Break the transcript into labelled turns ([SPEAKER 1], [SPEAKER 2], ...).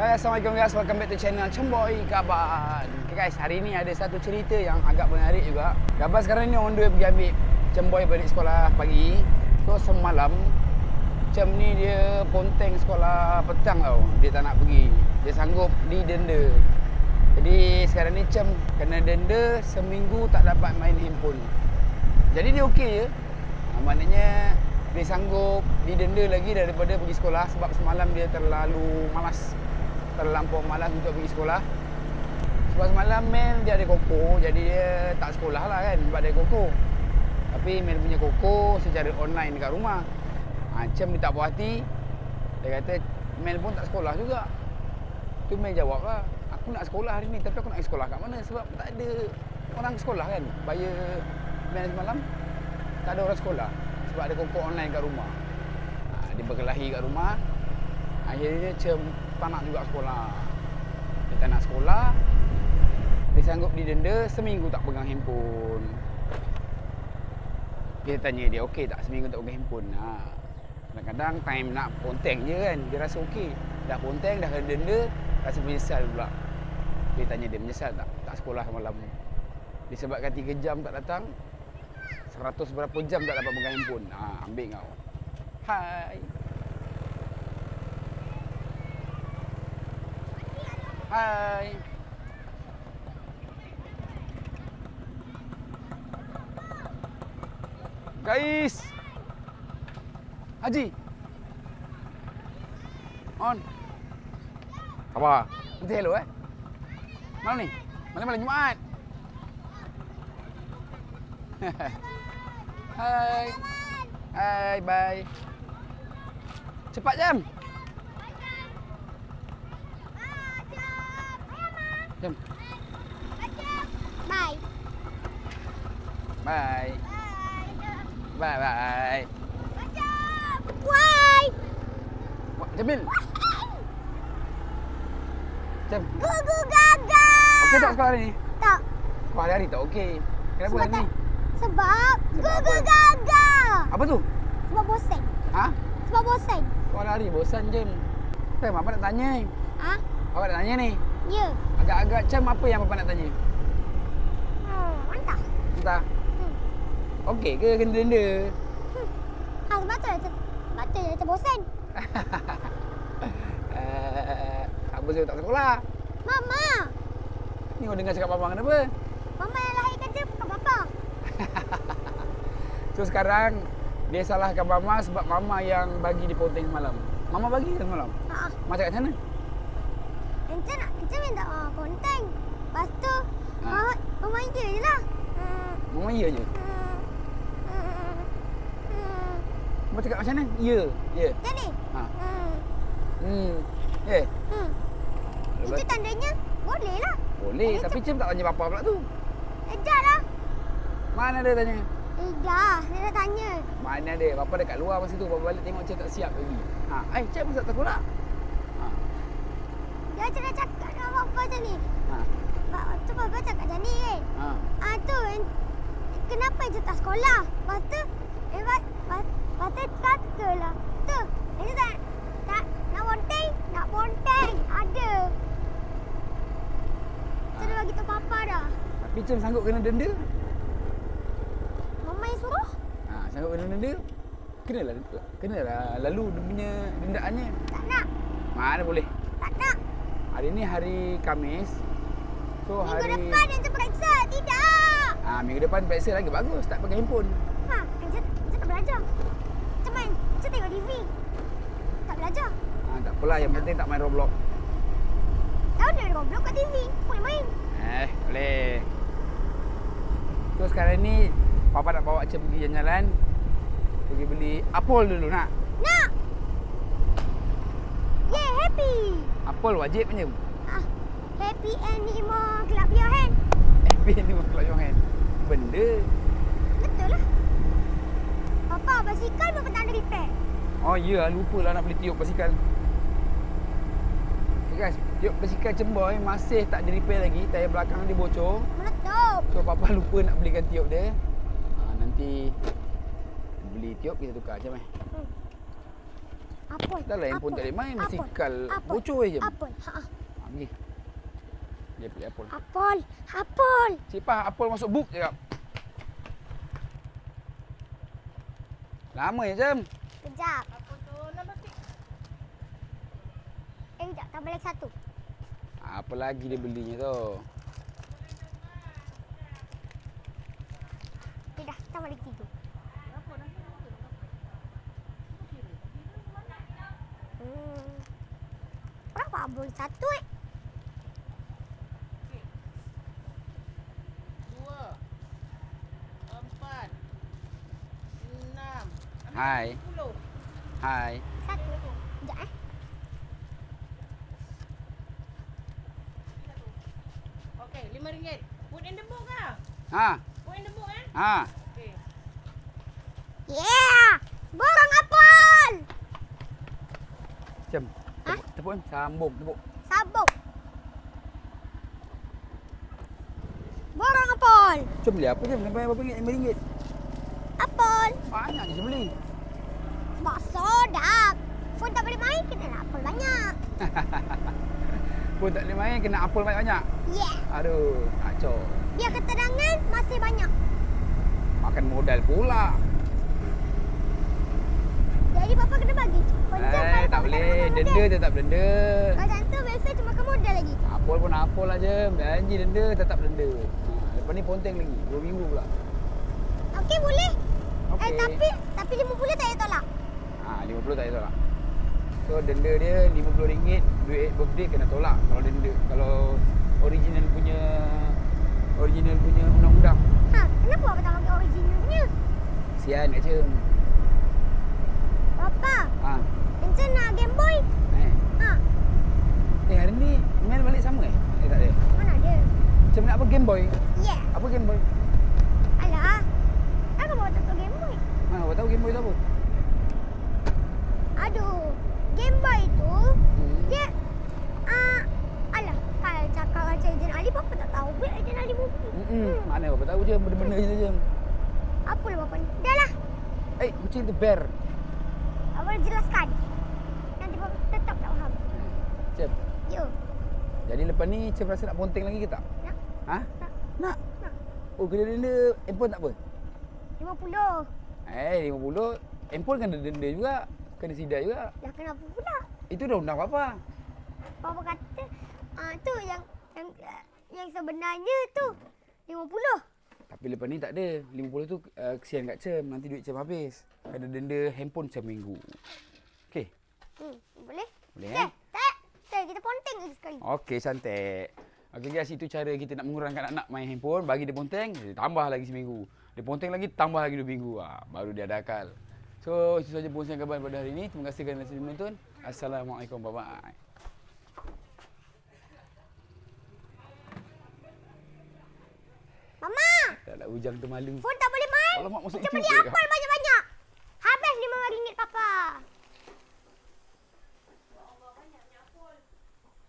[SPEAKER 1] Hai, Assalamualaikum guys. Welcome back to channel Cemboy Gaban. Okay guys, hari ni ada satu cerita yang agak menarik juga. Gaban sekarang ni on the way pergi ambil Cemboy balik sekolah pagi. So semalam Cem ni dia ponteng sekolah petang tau. Dia tak nak pergi. Dia sanggup didenda. Jadi sekarang ni Cem kena denda seminggu tak dapat main handphone. Jadi dia okey je. Ha, maknanya dia sanggup didenda lagi daripada pergi sekolah sebab semalam dia terlalu malas. Terlampau malas untuk pergi sekolah. Sebab semalam Mel dia ada koko jadi dia tak sekolah lah kan sebab dia koko. Tapi Mel punya koko secara online dekat rumah. Ha, Cem dia tak puas hati. Dia kata Mel pun tak sekolah juga. Tu Mel jawab lah. Aku nak sekolah hari ni tapi aku nak pergi sekolah kat mana sebab tak ada orang sekolah kan. Bayar Mel semalam tak ada orang sekolah sebab ada koko online kat rumah. Ha, dia berkelahi kat rumah. Akhirnya Cem tak nak juga sekolah. Dia tak nak sekolah. Dia sanggup didenda seminggu tak pegang handphone. Kita tanya dia, okey tak seminggu tak pegang handphone? Ha. Kadang-kadang time nak ponteng je kan. Dia rasa okey. Dah ponteng, dah kena denda, rasa menyesal pula. Dia tanya dia, menyesal tak? Tak sekolah malam. Disebabkan 3 jam tak datang, 100 berapa jam tak dapat pegang handphone. Ha, ambil kau. Hai. Hai. Guys. Haji. On. Apa? Nanti hello eh. Malam ni? Malam malam Jumaat. Hai. Hai, bye. Cepat jam. Jam.
[SPEAKER 2] Bye.
[SPEAKER 1] Bye. Bye bye.
[SPEAKER 2] Why?
[SPEAKER 1] Wah, Jamil. Jam.
[SPEAKER 2] Gugu gaga.
[SPEAKER 1] Okey tak sekolah hari ni?
[SPEAKER 2] Tak.
[SPEAKER 1] Sekolah hari tak okey. Kenapa
[SPEAKER 2] Sebab
[SPEAKER 1] hari ni?
[SPEAKER 2] Sebab
[SPEAKER 1] Sebab
[SPEAKER 2] gugu gaga.
[SPEAKER 1] Apa tu?
[SPEAKER 2] Sebab bosan.
[SPEAKER 1] Ha?
[SPEAKER 2] Sebab bosan.
[SPEAKER 1] Sekolah hari bosan je. Tem, apa nak tanya?
[SPEAKER 2] Ah?
[SPEAKER 1] Apa nak tanya ni?
[SPEAKER 2] Ya.
[SPEAKER 1] Agak-agak macam apa yang Papa nak tanya?
[SPEAKER 2] Hmm, mantap.
[SPEAKER 1] Entah.
[SPEAKER 2] Hmm.
[SPEAKER 1] Okey ke kena denda?
[SPEAKER 2] Ha, sebab tu dia sebab tu dia terbosan.
[SPEAKER 1] Uh, apa sebab tak sekolah?
[SPEAKER 2] Mama.
[SPEAKER 1] Ni kau dengar cakap Mama kenapa?
[SPEAKER 2] Mama yang lahirkan dia bukan papa.
[SPEAKER 1] So sekarang dia salahkan Mama sebab Mama yang bagi di ponteng semalam. Mama bagi kan semalam?
[SPEAKER 2] Ha.
[SPEAKER 1] Mama cakap macam mana?
[SPEAKER 2] Kita nak kita minta uh, ponteng. Lepas tu
[SPEAKER 1] Ha.
[SPEAKER 2] Mama Mama je lah. Hmm.
[SPEAKER 1] Ya je.
[SPEAKER 2] Hmm. Hmm. Hmm.
[SPEAKER 1] Mama cakap macam mana? Ya. Ya.
[SPEAKER 2] Macam ni?
[SPEAKER 1] Ha.
[SPEAKER 2] Hmm.
[SPEAKER 1] Hmm. Eh,
[SPEAKER 2] Hmm. Itu
[SPEAKER 1] Lepas-
[SPEAKER 2] tandanya boleh lah.
[SPEAKER 1] boleh. Tapi Cem tak tanya Papa pula tu.
[SPEAKER 2] Ejak lah.
[SPEAKER 1] Mana dia tanya?
[SPEAKER 2] Eh dah, dia dah tanya.
[SPEAKER 1] Mana dia? Papa dekat luar masa tu. Papa balik tengok Cem tak siap lagi. Ha. Eh, Cem masa tak sekolah? Ha.
[SPEAKER 2] Dia macam dah cakap dengan papa macam ni.
[SPEAKER 1] Ha.
[SPEAKER 2] Pak, tu papa cakap macam ni kan.
[SPEAKER 1] Ha.
[SPEAKER 2] Ah tu, en- kenapa Encik tak sekolah? Lepas tu, eh, lepas, lepas, lepas tu katalah. Tu, Encik tak, tak, nak ponteng? Nak ponteng. Ada. Tu dah bagi tahu papa dah.
[SPEAKER 1] Tapi Cem sanggup kena denda?
[SPEAKER 2] Mama yang suruh?
[SPEAKER 1] Ha, sanggup kena denda? Kenalah. Kenalah lalu dia punya dendaannya.
[SPEAKER 2] Tak nak.
[SPEAKER 1] Mana boleh?
[SPEAKER 2] Tak nak.
[SPEAKER 1] Hari ni hari Kamis. So
[SPEAKER 2] Minggu
[SPEAKER 1] hari
[SPEAKER 2] depan Encik periksa. Tidak.
[SPEAKER 1] Ah minggu depan periksa lagi bagus tak pakai handphone.
[SPEAKER 2] Ha, Encik tak belajar. Encik main, Encik tengok TV. Tak belajar.
[SPEAKER 1] Ah tak apalah yang penting tak main Roblox.
[SPEAKER 2] Tahu dia Roblox kat TV. Boleh main.
[SPEAKER 1] Eh, boleh. So sekarang ni papa nak bawa Cem pergi jalan-jalan. Pergi beli apple dulu nak.
[SPEAKER 2] Nak. Yeah, happy.
[SPEAKER 1] Apple wajib punya.
[SPEAKER 2] Ah, happy animal clap your hand.
[SPEAKER 1] FB ni kalau your hand. Benda.
[SPEAKER 2] Betul lah. Papa, basikal pun tak ada repair.
[SPEAKER 1] Oh ya, lupa lah nak beli tiup basikal. Okay guys, tiup basikal Cemboy masih tak di repair lagi. Tayar belakang dia bocor.
[SPEAKER 2] Meletup.
[SPEAKER 1] So papa lupa nak belikan tiup dia. Ha, nanti beli tiup kita tukar macam eh.
[SPEAKER 2] Hmm. Apple.
[SPEAKER 1] Dah lah handphone tak boleh main, basikal
[SPEAKER 2] Apple.
[SPEAKER 1] bocor je.
[SPEAKER 2] Apple. Ha.
[SPEAKER 1] Ha, pergi. Dia pilih apple.
[SPEAKER 2] Apple. Apple.
[SPEAKER 1] Cipah apple masuk book cakap. Lama ya jam.
[SPEAKER 2] Kejap. Eh, kejap. Tambah lagi satu.
[SPEAKER 1] Apa lagi dia belinya tu?
[SPEAKER 2] Eh, dah. Tambah lagi tiga. Hmm. Abang satu eh?
[SPEAKER 3] Dua, empat, enam,
[SPEAKER 1] Hai.
[SPEAKER 3] sepuluh.
[SPEAKER 1] Hai.
[SPEAKER 2] Satu eh. Sekejap eh.
[SPEAKER 3] Okey, lima ringgit. Put in the book ah.
[SPEAKER 1] Ha.
[SPEAKER 3] Put in the book eh.
[SPEAKER 1] Ha.
[SPEAKER 3] Okey.
[SPEAKER 2] Yeah! Borong apel!
[SPEAKER 1] Jam.
[SPEAKER 2] Ha?
[SPEAKER 1] Tepuk, tepuk kan? Sambung tepuk.
[SPEAKER 2] Sabuk. Borong apel!
[SPEAKER 1] Jom beli apa jam? Sampai berapa ringgit? Lima ringgit.
[SPEAKER 2] Apel!
[SPEAKER 1] Banyak je beli.
[SPEAKER 2] Sebab sedap. Pun tak boleh main, kena nak apel banyak.
[SPEAKER 1] Pun tak boleh main, kena apple banyak-banyak.
[SPEAKER 2] Yeah!
[SPEAKER 1] Aduh, kacau.
[SPEAKER 2] Biar keterangan masih banyak.
[SPEAKER 1] Makan modal pula.
[SPEAKER 2] Jadi Papa kena bagi. Penjam
[SPEAKER 1] Eh, tak boleh. Denda tetap denda.
[SPEAKER 2] Kalau macam tu, biasa cuma makan modal lagi.
[SPEAKER 1] Apple pun apple lah je. Janji denda, tetap denda. Ha, lepas ni ponteng lagi. Dua minggu pula.
[SPEAKER 2] Okey, boleh.
[SPEAKER 1] Okey.
[SPEAKER 2] Eh, tapi tapi 50 tak payah tolak.
[SPEAKER 1] Ha, 50 tak payah tolak. So denda dia RM50, duit birthday kena tolak kalau denda. Kalau original punya original punya undang-undang.
[SPEAKER 2] Ha, kenapa Papa tak pakai original punya?
[SPEAKER 1] Sian kat Cem.
[SPEAKER 2] Papa,
[SPEAKER 1] Ha.
[SPEAKER 2] Encik nak Game Boy?
[SPEAKER 1] Eh.
[SPEAKER 2] Ha,
[SPEAKER 1] Eh hari ni Mel balik sama eh? Eh tak ada.
[SPEAKER 2] mana ada?
[SPEAKER 1] Macam nak apa Game Boy?
[SPEAKER 2] Yeah.
[SPEAKER 1] Apa Game Boy?
[SPEAKER 2] Alah, kenapa Papa tak tahu Game Boy?
[SPEAKER 1] Ha, awak tahu Game Boy tu apa?
[SPEAKER 2] Aduh, Game Boy tu
[SPEAKER 1] Hmm.
[SPEAKER 2] dia ah alah kalau cakap macam Ejen Ali Papa tak tahu pun Ejen Ali movie.
[SPEAKER 1] Hmm. Mana apa tahu je benda-benda je je.
[SPEAKER 2] Apa lah Papa ni? Dah lah,
[SPEAKER 1] Eh, kucing tu bear.
[SPEAKER 2] Papa jelaskan. Nanti Papa tetap tak faham.
[SPEAKER 1] Cem.
[SPEAKER 2] Yo,
[SPEAKER 1] Jadi lepas ni Cem rasa nak ponteng lagi ke tak?
[SPEAKER 2] nak,
[SPEAKER 1] Ha?
[SPEAKER 2] nak,
[SPEAKER 1] Nak.
[SPEAKER 2] nak.
[SPEAKER 1] Oh, kena denda handphone tak apa?
[SPEAKER 2] 50.
[SPEAKER 1] Eh, 50. Handphone kena denda juga. Kena sidai juga.
[SPEAKER 2] Dah kenapa pula?
[SPEAKER 1] Itu dah undang apa?
[SPEAKER 2] Papa kata ah tu yang yang yang sebenarnya tu 50.
[SPEAKER 1] Tapi lepas ni tak ada. 50 tu uh, kesian kat Cem. Nanti duit Cem habis. Kena denda handphone seminggu. Okey.
[SPEAKER 2] Hmm, boleh?
[SPEAKER 1] Boleh
[SPEAKER 2] Okay,
[SPEAKER 1] eh?
[SPEAKER 2] tak. Tak, kita ponteng lagi sekali.
[SPEAKER 1] Okey, cantik. Okey guys, itu cara kita nak mengurangkan anak main handphone. Bagi dia ponteng, dia tambah lagi seminggu. Dia ponteng lagi, tambah lagi dua minggu. Ha, baru dia ada akal. So, itu saja perkongsian khabar pada hari ini. Terima kasih kerana sudah menonton. Assalamualaikum. Bye-bye Tak nak ujang tu malu.
[SPEAKER 2] phone tak boleh main.
[SPEAKER 1] Alamak, masuk
[SPEAKER 2] Macam beli apel banyak-banyak.